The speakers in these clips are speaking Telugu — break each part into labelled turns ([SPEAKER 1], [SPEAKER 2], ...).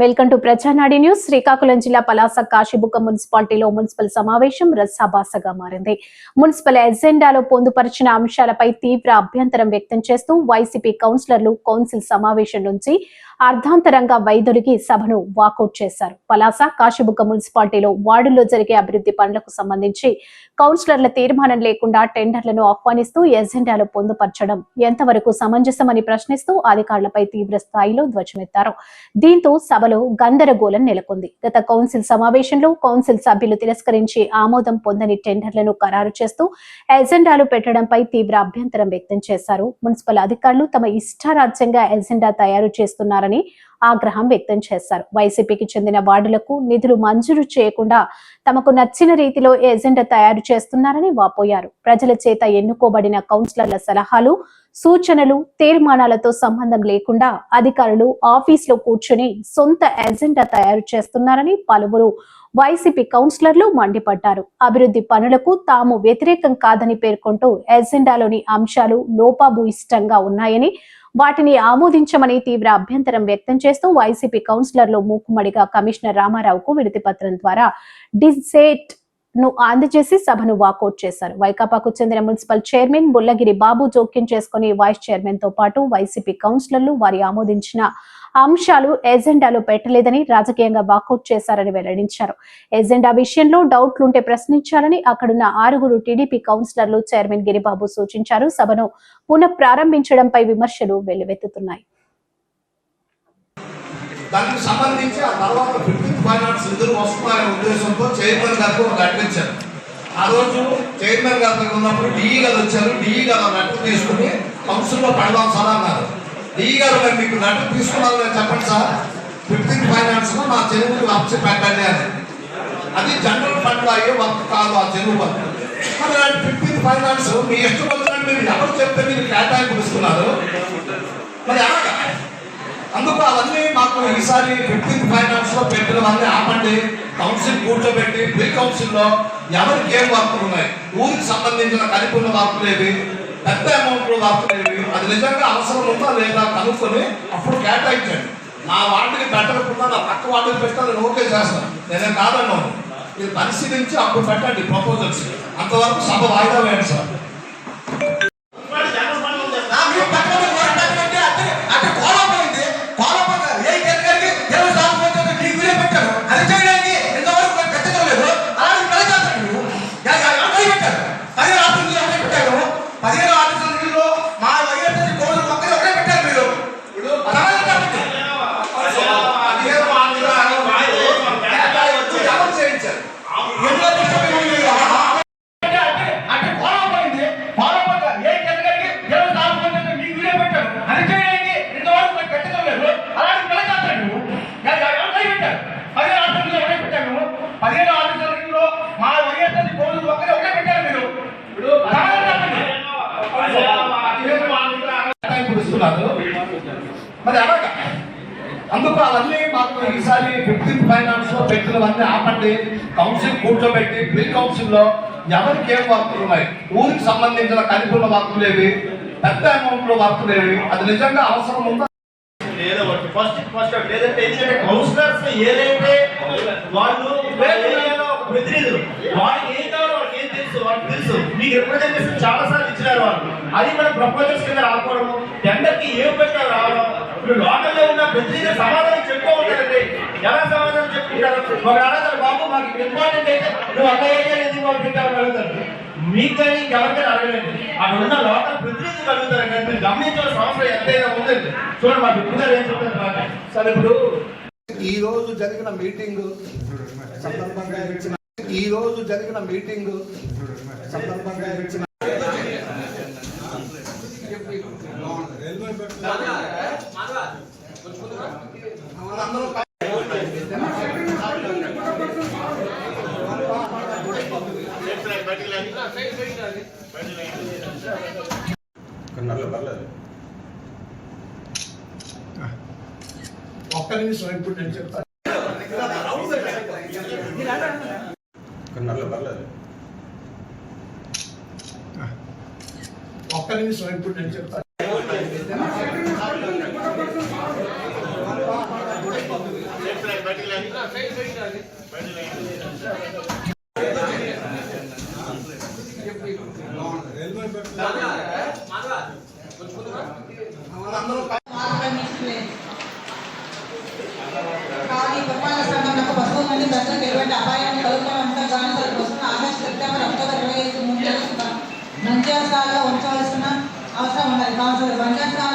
[SPEAKER 1] Welcome to Prajanadi news. Srikakulam జిల్లా పలాస కాశీబుక్క మున్సిపాలిటీలో మున్సిపల్ సమావేశం రసాభాసగా మారింది. మున్సిపల్ ఎజెండాలో పొందుపరిచిన అంశాలపై తీవ్ర అభ్యంతరం వ్యక్తం చేస్తూ వైసీపీ కౌన్సిలర్లు కౌన్సిల్ సమావేశం నుంచి అర్ధాంతరంగా వైదొలిగి సభను వాకౌట్ చేశారు. పలాస కాశీబుక్క మున్సిపాలిటీలో వార్డుల్లో జరిగే అభివృద్ధి పనులకు సంబంధించి కౌన్సిలర్ల తీర్మానం లేకుండా టెండర్లను ఆహ్వానిస్తూ ఎజెండాలో పొందుపరచడం ఎంతవరకు సమంజసమని ప్రశ్నిస్తూ అధికారులపై తీవ్ర స్థాయిలో ధ్వజమెత్తారు. దీంతో సభ సభలో గందరగోళం నెలకొంది. గత కౌన్సిల్ సమావేశంలో కౌన్సిల్ సభ్యులు తిరస్కరించి ఆమోదం పొందని టెండర్లను ఖరారు చేస్తూ ఎజెండాలు పెట్టడంపై తీవ్ర అభ్యంతరం వ్యక్తం చేశారు. మున్సిపల్ అధికారులు తమ ఇష్టారాజ్యంగా ఎజెండా తయారు చేస్తున్నారని ఆగ్రహం వ్యక్తం చేశారు. వైసీపీకి చెందిన వార్డులకు నిధులు మంజూరు చేయకుండా తమకు నచ్చిన రీతిలో ఎజెండా తయారు చేస్తున్నారని వాపోయారు. ప్రజల చేత ఎన్నుకోబడిన కౌన్సిలర్ల సలహాలు సూచనలు తీర్మానాలతో సంబంధం లేకుండా అధికారులు ఆఫీసులో కూర్చొని సొంత ఎజెండా తయారు చేస్తున్నారని పలువురు వైసీపీ కౌన్సిలర్లు మండిపడ్డారు. అభివృద్ధి పనులకు తాము వ్యతిరేకం కాదని పేర్కొంటూ ఎజెండాలోని అంశాలు లోపాభూయిష్టంగా ఉన్నాయని వాటిని ఆమోదించమని తీవ్ర అభ్యంతరం వ్యక్తం చేస్తూ వైసీపీ కౌన్సిలర్లు మూకుమ్మడిగా కమిషనర్ రామారావుకు విడతి పత్రం ద్వారా డిసేట్ను అందజేసి సభను వాకౌట్ చేశారు. వైకాపాకు చెందిన మున్సిపల్ చైర్మన్ బుల్లగిరి బాబు జోక్యం చేసుకుని వైస్ చైర్మన్తో పాటు వైసీపీ కౌన్సిలర్లు వారి ఆమోదించిన అంశాలు ఎజెండాలో పెట్టలేదని రాజకీయంగా వాకౌట్ చేశారని వెల్లడించారు. ఎజెండా విషయంలో డౌట్లుంటే ప్రశ్నించాలని అక్కడున్న ఆరుగురు టీడీపీ కౌన్సిలర్లు చైర్మన్ గిరిబాబు సూచించారు. సభను పునః ప్రారంభించడంపై విమర్శలు వెల్లువెత్తుతున్నాయి.
[SPEAKER 2] దానికి సంబంధించి ఆ తర్వాత ఫిఫ్టీన్త్ ఫైనాన్స్ నిధులు వస్తున్నాయనే ఉద్దేశంతో చైర్మన్ గారికి ఒక లెటర్ ఇచ్చారు. ఆ రోజు చైర్మన్ గారి దగ్గర ఉన్నప్పుడు డిఈ గారు వచ్చారు. డిఈ గారు ఆ లెటర్ తీసుకుని కౌన్సిల్లో పెడదాం సార్ అన్నారు. ఈ గారు మరి మీకు నటు తీసుకున్నారు చెప్పండి సార్. ఫిఫ్టీన్ ఫైనాన్స్లో మా చెరువుకి అప్సి పెట్టండి అని. అది జనరల్ ఫండ్ అయ్యే వర్క్ కాదు ఆ చెరువు. వర్క్ మరి ఫిఫ్టీన్ ఫైనాన్స్ మీ ఇష్టం వచ్చినట్టు మీరు ఎవరు చెప్తే మీరు కేటాయింపు ఇస్తున్నారు మరి అలాగా అందుకు అవన్నీ మాకు ఈసారి ఫిఫ్టీన్త్ ఫైనాన్స్లో వాళ్ళని ఆపండి. కౌన్సిల్ కూర్చోబెట్టి ప్రీ కౌన్సిల్లో ఎవరికి ఏం వర్కులు ఉన్నాయి? ఊరికి సంబంధించిన కలిపిన వర్కులు ఏవి? పెద్ద అమౌంట్లో వర్కులు అది నిజంగా అవసరం ఉందా లేదా కనుక్కొని అప్పుడు కేటాయించండి. నా వాటిని పెట్టకుండా నా పక్క వాటికి పెట్టా నేను ఓకే చేస్తాను. నేనే కాదన్నాను. ఇది పరిశీలించి అప్పుడు పెట్టండి ప్రపోజల్స్ అంతవరకు సభ వాయిదా వేయండి సార్. అందుకు అవన్నీ మాకు ఈసారి ఫిఫ్టీన్త్ ఫైనాన్స్లో పెట్టినవన్నీ ఆపండి కౌన్సిల్ కూర్చోబెట్టి ప్రీ కౌన్సిల్లో ఎవరికి ఏం వర్కులు ఉన్నాయి? ఊరికి సంబంధించిన కలిపిన వర్కులు ఏవి పెద్ద అమౌంట్లో వర్కులు ఏవి అది నిజంగా అవసరం ఉందా?
[SPEAKER 3] ఫస్ట్ ఫస్ట్ లేదంటే ఎందుకంటే కౌన్సిలర్స్ ఏదైతే వాళ్ళు ప్రతినిధులు వాళ్ళకి ఏం కావాలో వాళ్ళకి ఏం తెలుసు వాళ్ళకి తెలుసు. మీకు రిప్రజెంటేషన్ చాలా సార్లు ఇచ్చినారు వాళ్ళు. అది మన ప్రపోజల్స్ కింద రాకపోవడము. టెండర్కి ఏం పెట్టినా రావడం ఇప్పుడు లోకల్లో ఉన్న ప్రతినిధులు సమాధానం చెప్పుకో ఉంటారండి. ఎలా సమాధానం చెప్పుకుంటారు? ఒక బాబు మాకు ఇంపార్టెంట్ అయితే నువ్వు అక్కడ ఎందుకు వాళ్ళు పెట్టావు అడుగుతారు. మీకు కానీ ఇంకెవరికైనా అడగలేదు అక్కడ ఉన్న లోకల్ ప్రతినిధులు అడుగుతారు కానీ మీరు అవసరం ఎంతైనా ఉందండి. చూడండి మాకు ఇప్పుడు ఏం చెప్తారు
[SPEAKER 2] సరే ఇప్పుడు ఈ రోజు జరిగిన మీటింగ్ సందర్భంగా ఇచ్చిన ఈ రోజు జరిగిన మీటింగ్ సందర్భంగా ఇచ్చిన ఒక్క నిమిషం ఇప్పుడు నేను చెప్తాను. ఒక్క నిమిషం ఇప్పుడు నేను చెప్తాను.
[SPEAKER 4] ఉంచవలసిన అవసరం ఉన్నది councillor Mancherial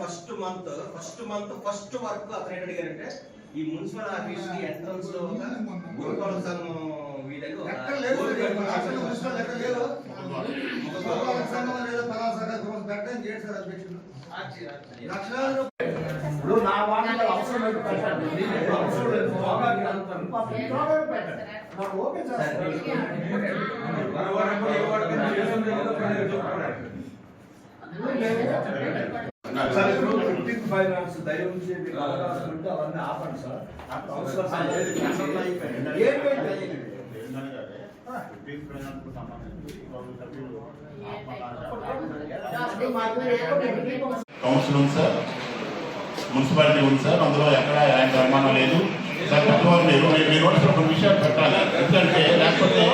[SPEAKER 3] first month first month first work అతను ఏంటి అడిగారంటే ఈ మున్సిపల్ ఆఫీస్కి ఎంట్రన్స్లో ఒక
[SPEAKER 5] ఇప్పుడు నా వాటిలో అవసరం లేదు పెట్టండి. అవసరం లేదు. పెట్టండి.
[SPEAKER 6] సార్.
[SPEAKER 5] ఇప్పుడు ఫిఫ్టీన్ ఫైనాన్స్ అవకాశం అవన్నీ ఆపండి సార్ ఏంటంటే
[SPEAKER 7] కౌన్సిల్ ఉంది సార్ మున్సిపాలిటీ ఉంది సార్ అందులో ఎక్కడ ఎలాంటి అనుమానం లేదు పెద్దవారు మీరు నోటీస్ ఒక విషయం పెట్టాలి. ఎందుకంటే లేకపోతే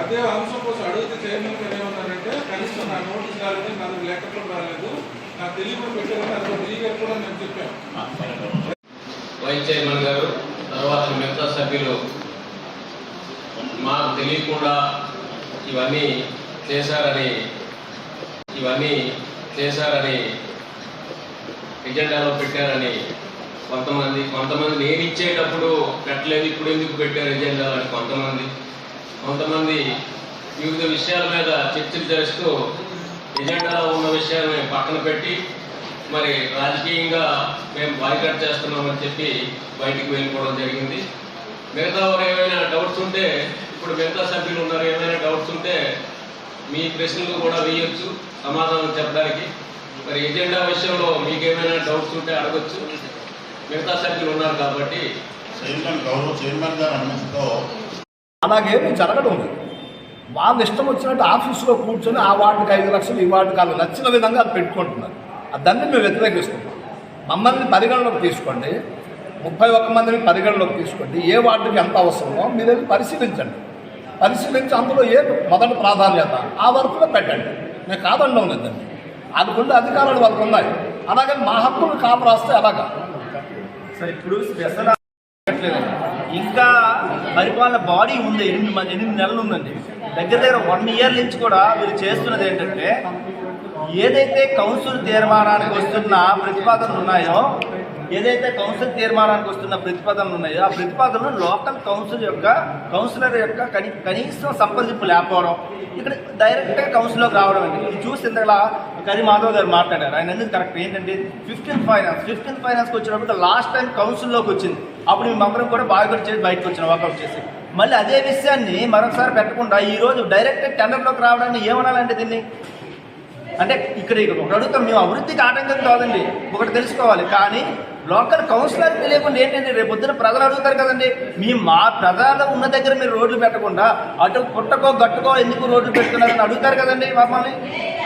[SPEAKER 8] అదే అంశం కోసం అడిగితే చైర్మన్ గారు ఏమన్నారంటే కనీసం నా నోటీస్ రాలేదు నాకు లెక్కలు రాలేదు. నాకు తెలియకుండా పెట్టారని అది లీగల్ కూడా నేను చెప్పాను.
[SPEAKER 9] వైస్ చైర్మన్ గారు తర్వాత మిగతా సభ్యులు మాకు తెలియకుండా ఇవన్నీ చేశారని ఇవన్నీ చేశారని ఎజెండాలో పెట్టారని కొంతమంది కొంతమంది నేను ఇచ్చేటప్పుడు పెట్టలేదు ఇప్పుడు ఎందుకు పెట్టారు ఎజెండా అని కొంతమంది. కొంతమంది వివిధ విషయాల మీద చర్చలు చేస్తూ ఎజెండాలో ఉన్న విషయాన్ని పక్కన పెట్టి మరి రాజకీయంగా మేము బాయ్కట్ చేస్తున్నామని చెప్పి బయటికి వెళ్ళిపోవడం జరిగింది. మిగతా వారు ఏమైనా డౌట్స్ ఉంటే ఇప్పుడు మిగతా సభ్యులు ఉన్నారు ఏమైనా డౌట్స్ ఉంటే మీ ప్రశ్నలు కూడా వేయొచ్చు సమాధానం చెప్పడానికి. మరి ఎజెండా విషయంలో మీకేమైనా డౌట్స్ ఉంటే అడగొచ్చు. మిగతా సభ్యులు ఉన్నారు కాబట్టి
[SPEAKER 7] చైర్మన్ గౌరవ చైర్మన్ గారు అనుమతితో
[SPEAKER 10] అలాగేమీ జరగడం లేదు. వాళ్ళు ఇష్టం వచ్చినట్టు ఆఫీసులో కూర్చొని ఆ వార్డుకి ఐదు లక్షలు ఈ వార్డుకి వాళ్ళు నచ్చిన విధంగా అది పెట్టుకుంటున్నారు. అది దాన్ని మేము వ్యతిరేకిస్తున్నాం. మమ్మల్ని పరిగణలోకి తీసుకోండి. ముప్పై ఒక్క మందిని పరిగణలోకి తీసుకోండి. ఏ వార్డుకి ఎంత అవసరమో మీరు వెళ్ళి పరిశీలించండి. పరిశీలించి అందులో ఏ మొదటి ప్రాధాన్యత ఆ వరకులో పెట్టండి. నేను కాదండం లేదండి. అందుకుంటే అధికారాలు వాళ్ళకు ఉన్నాయి. అలాగని మా హక్కులు కాపు రాస్తే అలాగా
[SPEAKER 3] సార్ ఇప్పుడు స్పెషల్ ఇంకా పరిపాలన బాడీ ఉంది. ఎనిమిది మంది ఎనిమిది నెలలు ఉందండి. దగ్గర దగ్గర వన్ ఇయర్ నుంచి కూడా వీళ్ళు చేస్తున్నది ఏంటంటే ఏదైతే కౌన్సిల్ తీర్మానానికి వస్తున్న ప్రతిపాదనలు ఉన్నాయో ఏదైతే కౌన్సిల్ తీర్మానానికి వస్తున్న ప్రతిపాదనలు ఉన్నాయో ఆ ప్రతిపాదనలు లోకల్ కౌన్సిల్ యొక్క కౌన్సిలర్ యొక్క కనీ కనీసం సంప్రదింపు లేకపోవడం ఇక్కడ డైరెక్ట్గా కౌన్సిల్లోకి రావడం అండి. ఇది చూసి ఇంతలా కరి మాధవ్ గారు మాట్లాడారు. ఆయన ఎందుకు కరెక్ట్ ఏంటంటే ఫిఫ్టీన్ ఫైనాన్స్ ఫిఫ్టీన్ ఫైనాన్స్కి వచ్చినప్పుడు లాస్ట్ టైం కౌన్సిల్లోకి వచ్చింది. అప్పుడు మేము కూడా బాగా చేసి బయటకు వచ్చిన వర్కౌట్ చేసి. మళ్ళీ అదే విషయాన్ని మరొకసారి పెట్టకుండా ఈరోజు డైరెక్ట్ టెండర్లోకి రావడానికి ఏమనాలంటే దీన్ని? అంటే ఇక్కడ ఇక్కడ ఒకటి అడుగుతాం మేము అభివృద్ధికి ఆటంకం కాదండి. ఒకటి తెలుసుకోవాలి. కానీ లోకల్ కౌన్సిలర్ తెలియకుండా ఏంటంటే రేపు పొద్దున ప్రజలు అడుగుతారు కదండి. మీ మా ప్రజలు ఉన్న దగ్గర మీరు రోడ్లు పెట్టకుండా అటు పుట్టకో గట్టుకో ఎందుకు రోడ్లు పెడుతున్నారని అడుగుతారు కదండి మమ్మల్ని?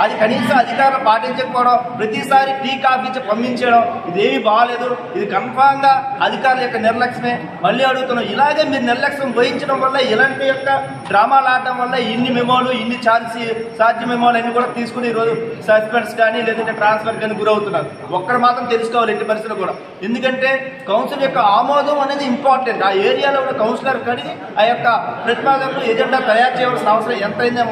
[SPEAKER 3] అది కనీసం అధికారులు పాటించకపోవడం ప్రతిసారి టీ కాఫీ ఇచ్చి పంపించడం ఇదేమీ బాగాలేదు. ఇది కన్ఫామ్గా అధికారుల యొక్క నిర్లక్ష్యమే. మళ్ళీ అడుగుతున్నాం ఇలాగే మీరు నిర్లక్ష్యం వహించడం వల్ల ఇలాంటి యొక్క డ్రామాలు ఆడటం వల్ల ఇన్ని మెమోలు ఇన్ని ఛార్జ్ ఛార్జ్ మెమోలు అన్ని కూడా తీసుకుని ఈరోజు సస్పెండ్స్ కానీ లేదంటే ట్రాన్స్ఫర్ కానీ గురవుతున్నారు. ఒక్కరు మాత్రం తెలుసుకోవాలి ఎట్టి పరిస్థితులు కూడా. ఎందుకంటే కౌన్సిల్ యొక్క ఆమోదం అనేది ఇంపార్టెంట్ ఆ ఏరియాలో ఉన్న కౌన్సిలర్ కానీ ఆ యొక్క ప్రతిపాదనలు ఎజెండా తయారు చేయవలసిన అవసరం ఎంతైందో